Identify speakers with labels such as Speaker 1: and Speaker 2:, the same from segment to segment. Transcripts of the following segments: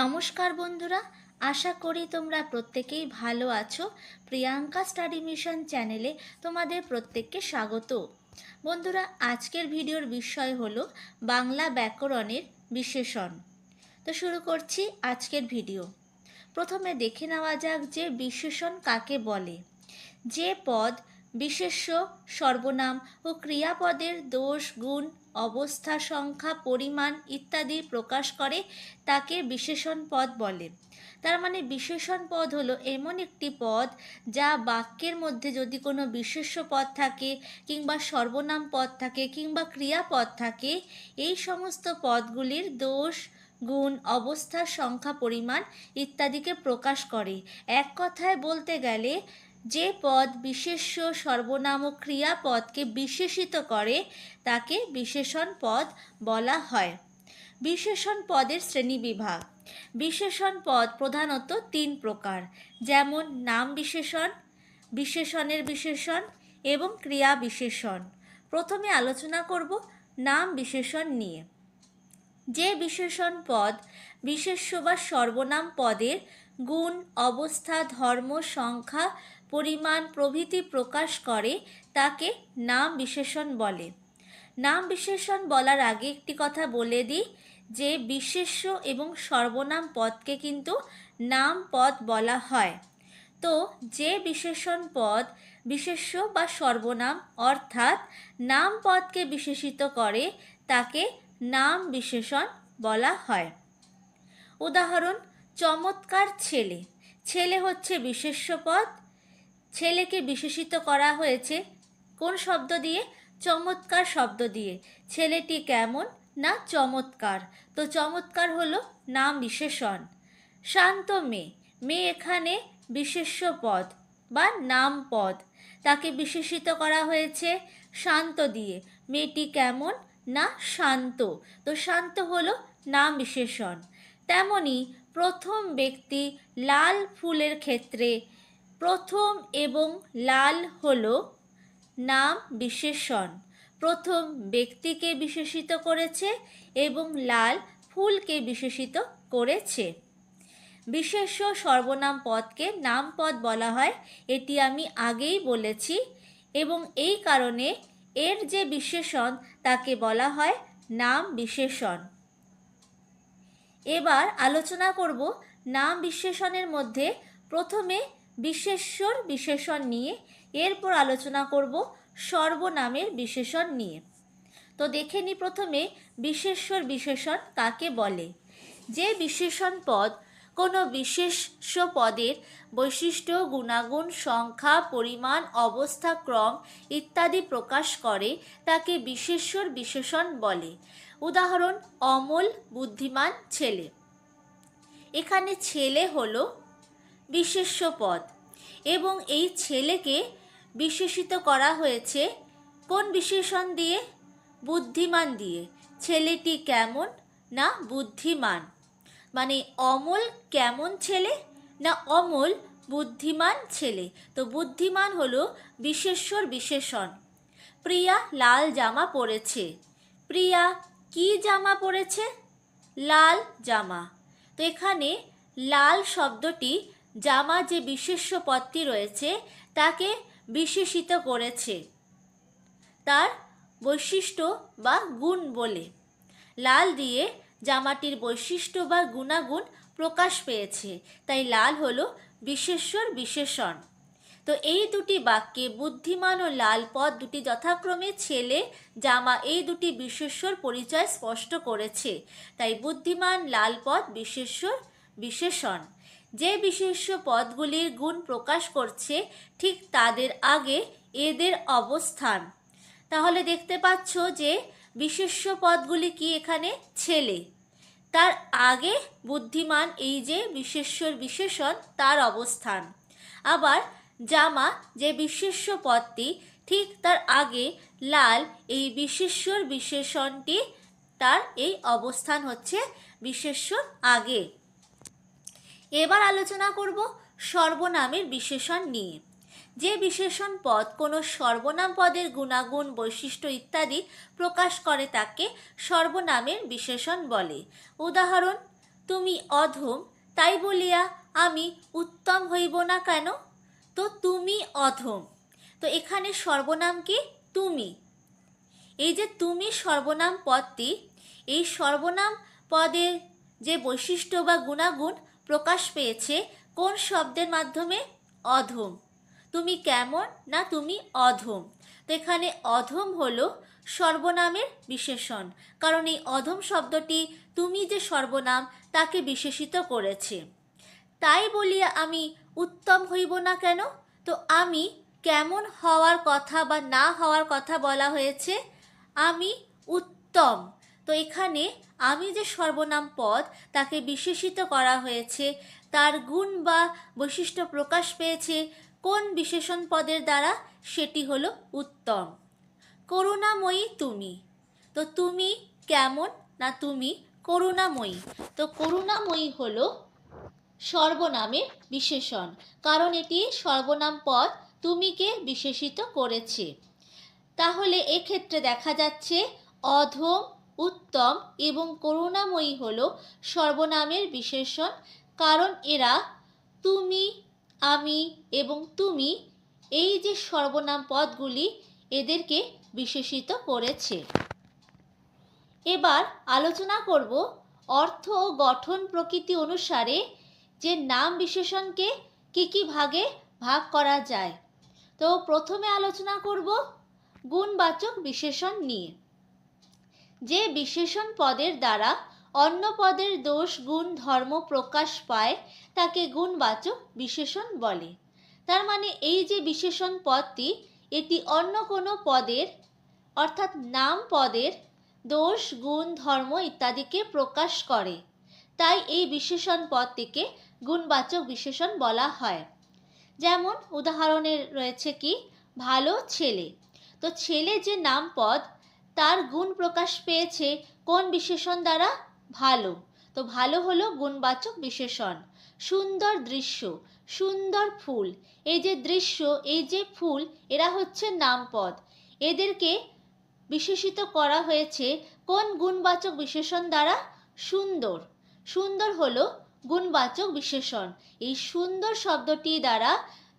Speaker 1: নমস্কার বন্ধুরা, আশা করি তোমরা প্রত্যেকেই ভালো আছো। প্রিয়াঙ্কা স্টাডি মিশন চ্যানেলে তোমাদের প্রত্যেককে স্বাগত। বন্ধুরা, আজকের ভিডিওর বিষয় হলো বাংলা ব্যাকরণের বিশেষণ। তো শুরু করছি আজকের ভিডিও। প্রথমে দেখে নেওয়া যাক যে বিশেষণ কাকে বলে। যে পদ বিশেষ্য, সর্বনাম ও ক্রিয়াপদের দোষ, গুণ অবস্থা, সংখ্যা, পরিমাণ ইত্যাদি প্রকাশ করে তাকে বিশেষণ পদ বলে। তার মানে বিশেষণ পদ হলো এমন একটি পদ যা বাক্যের মধ্যে যদি কোনো বিশেষ্য পদ থাকে কিংবা সর্বনাম পদ থাকে কিংবা ক্রিয়াপদ থাকে, এই সমস্ত পদগুলির দোষ, গুণ, অবস্থা, সংখ্যা, পরিমাণ ইত্যাদিকে প্রকাশ করে। এক কথায় বলতে গেলে যে পদ বিশেষ্য সর্বনাম ক্রিয়াপদকে বিশেষিত করে, তাকে বিশেষণ পদ বলা হয়। বিশেষণ পদের শ্রেণীবিভাগ বিশেষণ পদ প্রধানত তিন প্রকার, যেমন নাম বিশেষণ, বিশেষণের বিশেষণ এবং ক্রিয়া বিশেষণ। প্রথমে আলোচনা করব নাম বিশেষণ নিয়ে। যে বিশেষণ পদ বিশেষ্য বা সর্বনাম পদের গুণ, অবস্থা, ধর্ম, সংখ্যা পরিমাণ প্রভৃতি প্রকাশ করে, তাকে নাম বিশেষণ বলে। নাম বিশেষণ বলার আগে একটি কথা বলে দিই, যে বিশেষ্য এবং সর্বনাম পদকে কিন্তু নাম পদ বলা হয়। তো, যে বিশেষণ পদ, বিশেষ্য বা সর্বনাম, অর্থাৎ নাম পদকে বিশেষিত করে, তাকে নাম বিশেষণ বলা হয়। উদাহরণ, চমৎকার ছেলে। ছেলে হচ্ছে বিশেষ্য পদ ছেলেকে বিশেষিত করা হয়েছে। কোন শব্দ দিয়ে? চমৎকার শব্দ দিয়ে। ছেলেটি কেমন? না, চমৎকার। তো চমৎকার হলো নাম বিশেষণ। শান্ত মেয়ে। মেয়ে এখানে বিশেষ্য পদ বা নাম পদ। তাকে বিশেষিত করা হয়েছে শান্ত দিয়ে। মেয়েটি কেমন? না, শান্ত। তো শান্ত হলো নাম বিশেষণ। তেমনি প্রথম ব্যক্তি লাল ফুলের ক্ষেত্রে প্রথম এবং লাল হলো নাম বিশেষণ। প্রথম ব্যক্তিকে বিশেষিত করেছে এবং লাল ফুলকে বিশেষিত করেছে। বিশেষ্য সর্বনাম পদকে নাম পদ বলা হয়, এটি আমি আগেই বলেছি এবং এই কারণে এর যে বিশেষণ তাকে বলা হয় নাম বিশেষণ। এবার আলোচনা করব নাম বিশেষণের মধ্যে প্রথমে বিশেষ্যর বিশেষণ নিয়ে এরপর আলোচনা করব সর্বনামের বিশেষণ নিয়ে। তো দেখে নি প্রথমে বিশেষ্যর বিশেষণ কাকে বলে? যে বিশেষণ পদ কোনো বিশেষ্য পদের বৈশিষ্ট্য, গুণাগুণ, সংখ্যা, পরিমাণ, অবস্থা, ক্রম ইত্যাদি প্রকাশ করে তাকে বিশেষ্যর বিশেষণ বলে। উদাহরণ, অমল, বুদ্ধিমান, ছেলে। এখানে ছেলে হলো বিশেষ্য পদ এবং এই ছেলেকে বিশেষিত করা হয়েছে কোন বিশেষণ দিয়ে? বুদ্ধিমান দিয়ে। ছেলেটি কেমন না বুদ্ধিমান? মানে অমল কেমন ছেলে না অমল বুদ্ধিমান ছেলে? তো বুদ্ধিমান হলো বিশেষ্যর বিশেষণ। প্রিয়া লাল জামা পরেছে। প্রিয়া কি জামা পরেছে? লাল জামা। তো এখানে লাল শব্দটি জামা যে বিশেষ্য পদটি রয়েছে, তাকে বিশেষিত করেছে। তার বৈশিষ্ট্য বা গুণ বলে। লাল দিয়ে জামাটির বৈশিষ্ট্য বা গুণাগুণ প্রকাশ পেয়েছে। তাই লাল হলো বিশেষ্যর বিশেষণ। তো এই দুটি বাক্যে বুদ্ধিমান ও লাল পদ দুটি যথাক্রমে ছেলে, জামা এই দুটি বিশেষ্যর পরিচয় স্পষ্ট করেছে। তাই বুদ্ধিমান লাল পদ বিশেষ্যর বিশেষণ। যে বিশেষ্য পদগুলির গুণ প্রকাশ করছে, ঠিক তাদের আগে এদের অবস্থান। তাহলে দেখতে পাচ্ছ যে বিশেষ্য পদগুলি কি এখানে? ছেলে। তার আগে বুদ্ধিমান, এই যে বিশেষ্যর বিশেষণ, তার অবস্থান। আবার জামা, যে বিশেষ্য পদটি, ঠিক তার আগে লাল, এই বিশেষ্যর বিশেষণটি, তার এই অবস্থান হচ্ছে বিশেষ্যর আগে। এবার আলোচনা করব সর্বনামের বিশেষণ নিয়ে। যে বিশেষণ পদ কোনো সর্বনাম পদের গুণাগুণ, বৈশিষ্ট্য ইত্যাদি প্রকাশ করে তাকে সর্বনামের বিশেষণ বলে। উদাহরণ, তুমি অধম, তাই বলিয়া আমি উত্তম হইব না কেন? তো তুমি অধম। তো এখানে সর্বনাম কি? তুমি। এই যে তুমি সর্বনাম পদটি, এই সর্বনাম পদের যে বৈশিষ্ট্য বা গুণাগুণ প্রকাশ পেয়েছে কোন শব্দের মাধ্যমে? অধম। তুমি কেমন না তুমি অধম? তো এখানে অধম হলো সর্বনামের বিশেষণ। কারণ এই অধম শব্দটি তুমি যে সর্বনাম, তাকে বিশেষিত করেছে। তাই বলিয়া আমি উত্তম হইব না কেন? তো আমি কেমন হওয়ার কথা বা না হওয়ার কথা বলা হয়েছে? আমি উত্তম। তো এখানে আমি যে সর্বনাম পদ তাকে বিশেষিত করা হয়েছে, তার গুণ বা বৈশিষ্ট্য প্রকাশ পেয়েছে, কোন বিশেষণ পদের দ্বারা? সেটি হলো উত্তম। করুণাময়ী তুমি। তো তুমি কেমন না তুমি করুণাময়ী? তো করুণাময়ী হলো সর্বনামের বিশেষণ, কারণ এটি সর্বনাম পদ তুমিকে বিশেষিত করেছে। তাহলে এক্ষেত্রে দেখা যাচ্ছে অধম উত্তম এবং করুণাময়ী হলো সর্বনামের বিশেষণ। কারণ এরা তুমি, আমি এবং তুমি এই যে সর্বনাম পদগুলি এদেরকে বিশেষিত করেছে। এবার আলোচনা করব অর্থ ও গঠন প্রকৃতি অনুসারে যে নাম বিশেষণকে কি কি ভাগে ভাগ করা যায়। তো প্রথমে আলোচনা করব গুণবাচক বিশেষণ নিয়ে। যে বিশেষণ পদের দ্বারা অন্য পদের দোষ, গুণ, ধর্ম প্রকাশ পায়, তাকে গুণবাচক বিশেষণ বলে। তার মানে এই যে বিশেষণ পদটি, এটি অন্য কোনো পদের, অর্থাৎ নাম পদের, দোষ, গুণ, ধর্ম ইত্যাদিকে প্রকাশ করে। তাই এই বিশেষণ পদটিকে গুণবাচক বিশেষণ বলা হয়। যেমন, উদাহরণে রয়েছে কি, ভালো ছেলে। তো ছেলে যে নাম পদ তার গুণ প্রকাশ পেয়েছে কোন বিশেষণ দ্বারা? ভালো। তো ভালো হলো গুণবাচক বিশেষণ। সুন্দর দৃশ্য, সুন্দর ফুল। এই যে দৃশ্য, এই যে ফুল, এরা হচ্ছে নামপদ। এদেরকে বিশেষিত করা হয়েছে কোন গুণবাচক বিশেষণ দ্বারা? সুন্দর। সুন্দর হলো গুণবাচক বিশেষণ। এই সুন্দর শব্দটি দ্বারা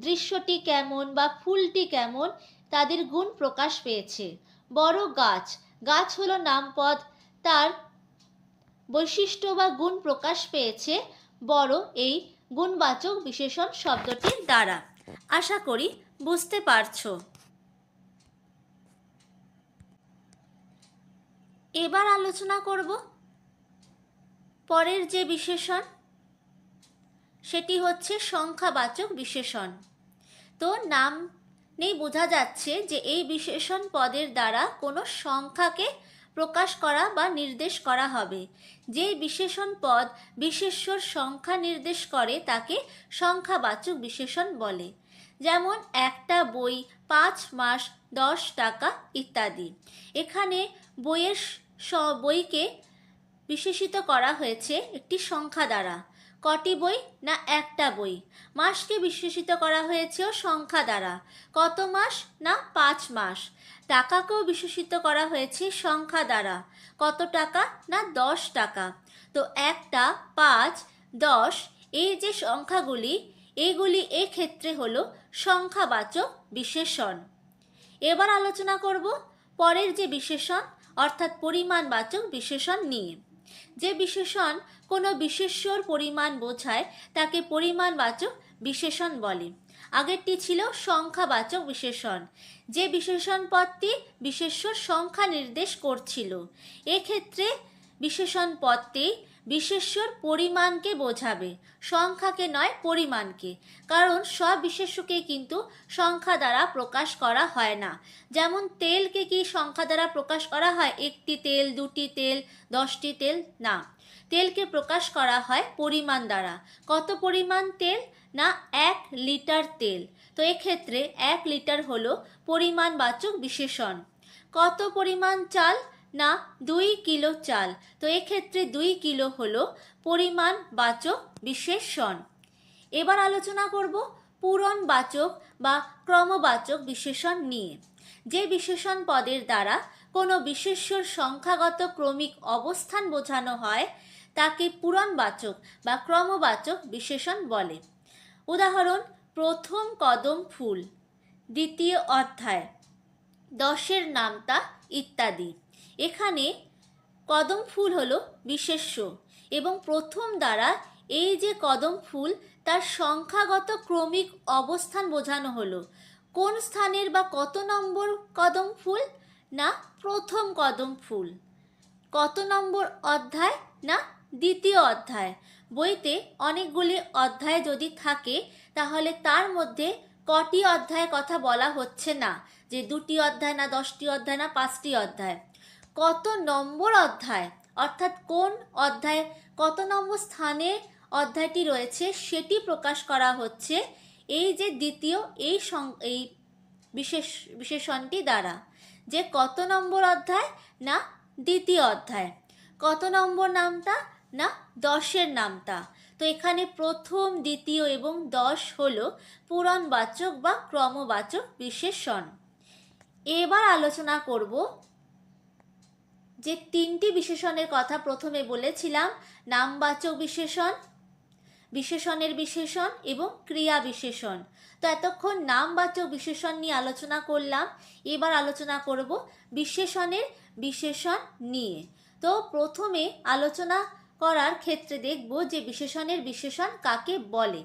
Speaker 1: দৃশ্যটি কেমন বা ফুলটি কেমন, তাদের গুণ প্রকাশ পেয়েছে। বড় গাছ। গাছ হলো নামপদ। তার বৈশিষ্ট্য বা গুণ প্রকাশ পেয়েছে বড় এই গুণবাচক বিশেষণ শব্দটির দ্বারা। আশা করি বুঝতে পারছ। এবার আলোচনা করব পরের যে বিশেষণ, সেটি হচ্ছে সংখ্যাবাচক বিশেষণ। তো নাম নেই, বোঝা যাচ্ছে যে এই বিশেষণ পদের দ্বারা কোনো সংখ্যাকে প্রকাশ করা বা নির্দেশ করা হবে। যে বিশেষণ পদ বিশেষ্যর সংখ্যা নির্দেশ করে, তাকে সংখ্যাবাচক বিশেষণ বলে। যেমন একটা বই পাঁচ মাস, দশ টাকা ইত্যাদি। এখানে বইয়ের বইকে বিশেষিত করা হয়েছে একটি সংখ্যা দ্বারা। কটি বই না একটা বই? মাসকে বিশেষিত করা হয়েছেও সংখ্যা দ্বারা। কত মাস না পাঁচ মাস? টাকাকেও বিশেষিত করা হয়েছে সংখ্যা দ্বারা। কত টাকা না দশ টাকা? তো একটা, পাঁচ, দশ, এই যে সংখ্যাগুলি, এগুলি এক্ষেত্রে হলো সংখ্যাবাচক বিশেষণ। এবার আলোচনা করব পরের যে বিশেষণ, অর্থাৎ পরিমাণবাচক বিশেষণ নিয়ে। যে বিশেষণ কোনো বিশেষ্যর পরিমাণ বোঝায়, তাকে পরিমাণবাচক বিশেষণ বলে। আগেরটি ছিল সংখ্যাবাচক বিশেষণ। যে বিশেষণ পদটি বিশেষ্যর সংখ্যা নির্দেশ করছিল, এক্ষেত্রে বিশেষণ পদটি বিশেষ্যর পরিমাণকে বোঝাবে, সংখ্যাকে নয়, পরিমাণকে। কারণ সব বিশেষ্যকেই কিন্তু সংখ্যা দ্বারা প্রকাশ করা হয় না। যেমন তেলকে কি সংখ্যা দ্বারা প্রকাশ করা হয়? একটি তেল, দুটি তেল, দশটি তেল? না। তেলকে প্রকাশ করা হয় পরিমাণ দ্বারা। কত পরিমাণ তেল? না, এক লিটার তেল। তো এক্ষেত্রে এক লিটার হলো পরিমাণবাচক বিশেষণ। কত পরিমাণ চাল? না, দুই কিলো চাল। তো এক্ষেত্রে দুই কিলো হলো পরিমাণবাচক বিশেষণ। এবার আলোচনা করব পূরণবাচক বা ক্রমবাচক বিশেষণ নিয়ে। যে বিশেষণ পদের দ্বারা কোনো বিশেষ্যর সংখ্যাগত ক্রমিক অবস্থান বোঝানো হয়, তাকে পূরণবাচক বা ক্রমবাচক বিশেষণ বলে। উদাহরণ, প্রথম কদম ফুল। দ্বিতীয় অধ্যায়, দশের নামতা ইত্যাদি। এখানে কদম ফুল হলো বিশেষ্য এবং প্রথম দ্বারা এই যে কদম ফুল, তার সংখ্যাগত ক্রমিক অবস্থান বোঝানো হলো। কোন স্থানের বা কত নম্বর কদম ফুল না প্রথম কদম ফুল? কত নম্বর অধ্যায় না দ্বিতীয় অধ্যায়? বইতে অনেকগুলি অধ্যায় যদি থাকে, তাহলে তার মধ্যে কটি অধ্যায়ের কথা বলা হচ্ছে না, যে দুটি অধ্যায় না দশটি অধ্যায় না পাঁচটি অধ্যায়। কত নম্বর অধ্যায়? অর্থাৎ কোন অধ্যায় কত নম্বর স্থানে অধ্যায়টি রয়েছে সেটি প্রকাশ করা হচ্ছে এই যে দ্বিতীয়, এই এই বিশেষ, বিশেষণটি দ্বারা। যে কত নম্বর অধ্যায় না দ্বিতীয় অধ্যায়? কত নম্বর নামটা না দশের নামটা? তো এখানে প্রথম, দ্বিতীয় এবং দশ হলো পুরনবাচক বা ক্রমবাচক বিশেষণ। এবার আলোচনা করব যে তিনটি বিশেষণের কথা প্রথমে বলেছিলাম, নামবাচক বিশেষণ, বিশেষণের বিশেষণ এবং ক্রিয়া বিশেষণ। তো এতক্ষণ নামবাচক বিশেষণ নিয়ে আলোচনা করলাম, এবার আলোচনা করব বিশেষণের বিশেষণ নিয়ে। তো প্রথমে আলোচনা করার ক্ষেত্রে দেখব যে বিশেষণের বিশেষণ কাকে বলে।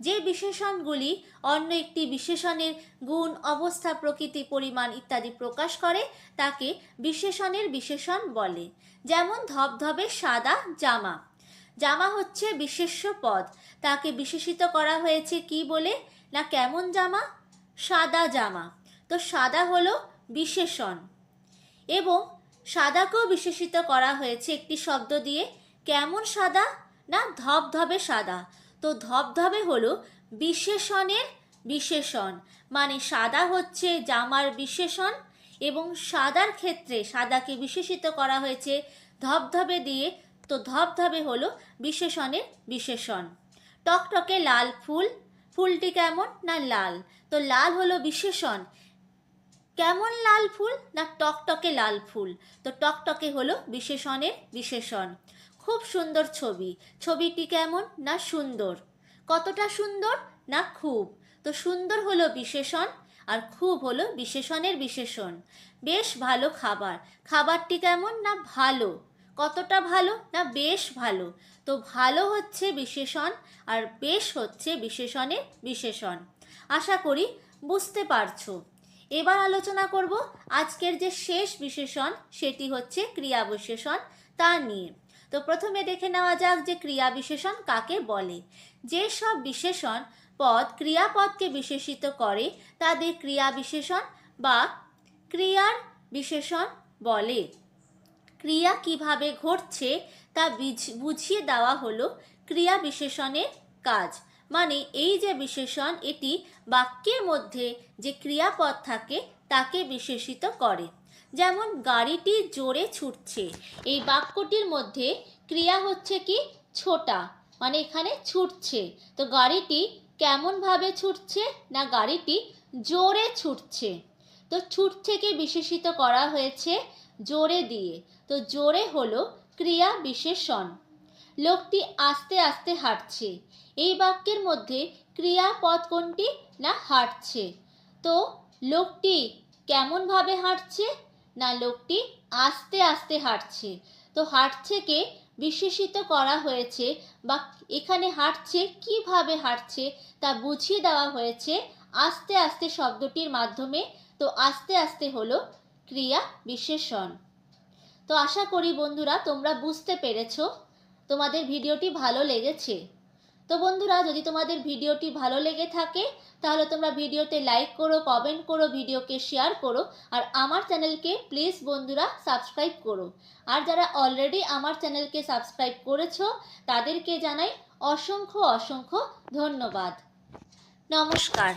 Speaker 1: যে বিশেষণগুলি অন্য একটি বিশেষণের গুণ, অবস্থা, প্রকৃতি, পরিমাণ ইত্যাদি প্রকাশ করে, তাকে বিশেষণের বিশেষণ বলে। যেমন ধবধবে সাদা জামা। জামা হচ্ছে বিশেষ্য পদ। তাকে বিশেষিত করা হয়েছে কি বলে? না কেমন জামা? সাদা জামা। তো সাদা হলো বিশেষণ। এবং সাদাকেও বিশেষিত করা হয়েছে একটি শব্দ দিয়ে। কেমন সাদা? না ধবধবে সাদা। তো ধবধবে হলো বিশেষণের বিশেষণ। মানে সাদা হচ্ছে জামার বিশেষণ এবং সাদার ক্ষেত্রে সাদাকে বিশেষিত করা হয়েছে ধবধবে দিয়ে। তো ধবধবে হলো বিশেষণের বিশেষণ। টকটকে লাল ফুল। ফুলটি কেমন না লাল? তো লাল হলো বিশেষণ। কেমন লাল ফুল না টকটকে লাল ফুল? তো টকটকে হলো বিশেষণের বিশেষণ। খুব সুন্দর ছবি। ছবিটি কেমন না সুন্দর? কতটা সুন্দর না খুব? তো সুন্দর হলো বিশেষণ আর খুব হলো বিশেষণের বিশেষণ। বেশ ভালো খাবার। খাবারটি কেমন না ভালো? কতটা ভালো না বেশ ভালো? তো ভালো হচ্ছে বিশেষণ আর বেশ হচ্ছে বিশেষণের বিশেষণ। আশা করি বুঝতে পারছ। এবার আলোচনা করব আজকের যে শেষ বিশেষণ সেটি হচ্ছে ক্রিয়া বিশেষণ তা নিয়ে। তো প্রথমে দেখে নেওয়া যাক যে ক্রিয়া বিশেষণ কাকে বলে। যে সব বিশেষণ পদ ক্রিয়াপদকে বিশেষিত করে, তাদের ক্রিয়া বিশেষণ বা ক্রিয়ার বিশেষণ বলে। ক্রিয়া কীভাবে ঘটছে তা বুঝিয়ে দেওয়া হলো ক্রিয়া বিশেষণের কাজ। মানে এই যে বিশেষণ, এটি বাক্যের মধ্যে যে ক্রিয়াপদ থাকে, তাকে বিশেষিত করে। যেমন গাড়িটি জোরে ছুটছে। এই বাক্যটির মধ্যে ক্রিয়া হচ্ছে কি? ছোটা মানে এখানে ছুটছে। তো গাড়িটি কেমনভাবে ছুটছে না গাড়িটি জোরে ছুটছে? তো ছুটছেকে বিশেষিত করা হয়েছে জোরে দিয়ে। তো জোরে হলো ক্রিয়া বিশেষণ। লোকটি আস্তে আস্তে হাঁটছে। এই বাক্যের মধ্যে ক্রিয়াপদ কোনটি? না, হাঁটছে। তো লোকটি কেমনভাবে হাঁটছে? না লোকটি আস্তে আস্তে হাঁটছে। তো হাঁটছেকে বিশেষিত করা হয়েছে বা এখানে হাঁটছে, কীভাবে হাঁটছে তা বুঝিয়ে দেওয়া হয়েছে আস্তে আস্তে শব্দটির মাধ্যমে। তো আস্তে আস্তে হলো ক্রিয়া বিশেষণ। তো আশা করি বন্ধুরা তোমরা বুঝতে পেরেছ। তোমাদের ভিডিওটি ভালো লেগেছে। তো বন্ধুরা, যদি তোমাদের ভিডিওটি ভালো লেগে থাকে, তাহলে তোমরা ভিডিওতে লাইক করো কমেন্ট করো, ভিডিওকে শেয়ার করো, আর আমার চ্যানেলকে প্লিজ বন্ধুরা সাবস্ক্রাইব করো। আর যারা অলরেডি আমার চ্যানেলকে সাবস্ক্রাইব করেছ, তাদেরকে জানাই অসংখ্য অসংখ্য ধন্যবাদ। নমস্কার।